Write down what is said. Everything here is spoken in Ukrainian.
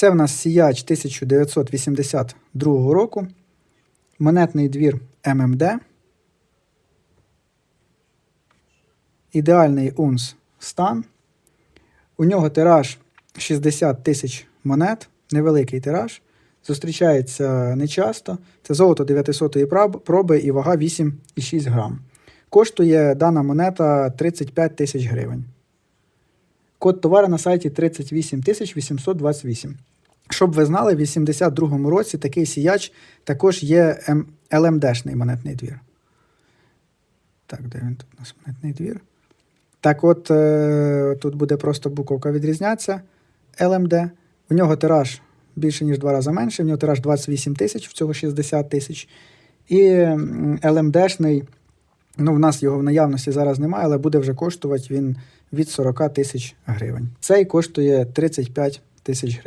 Це в нас сіяч 1982 року. Монетний двір ММД. Ідеальний унс стан. У нього тираж 60 тисяч монет, невеликий тираж. Зустрічається нечасто. Це золото 900-ї проби і вага 8,6 грам. Коштує дана монета 35 тисяч гривень. Код товару на сайті 38 828. Щоб ви знали, в 82-му році такий сіяч також є ЛМДшний монетний двір. Так, де він тут у нас монетний двір? Так от, е, тут буде просто буковка відрізнятися. ЛМД. У нього тираж більше, ніж два рази менше. В нього тираж 28 тисяч, в цього 60 тисяч. І ЛМДшний, ну, в нас його в наявності зараз немає, але буде вже коштувати він від 40 тисяч гривень. Цей коштує 35 тисяч гривень.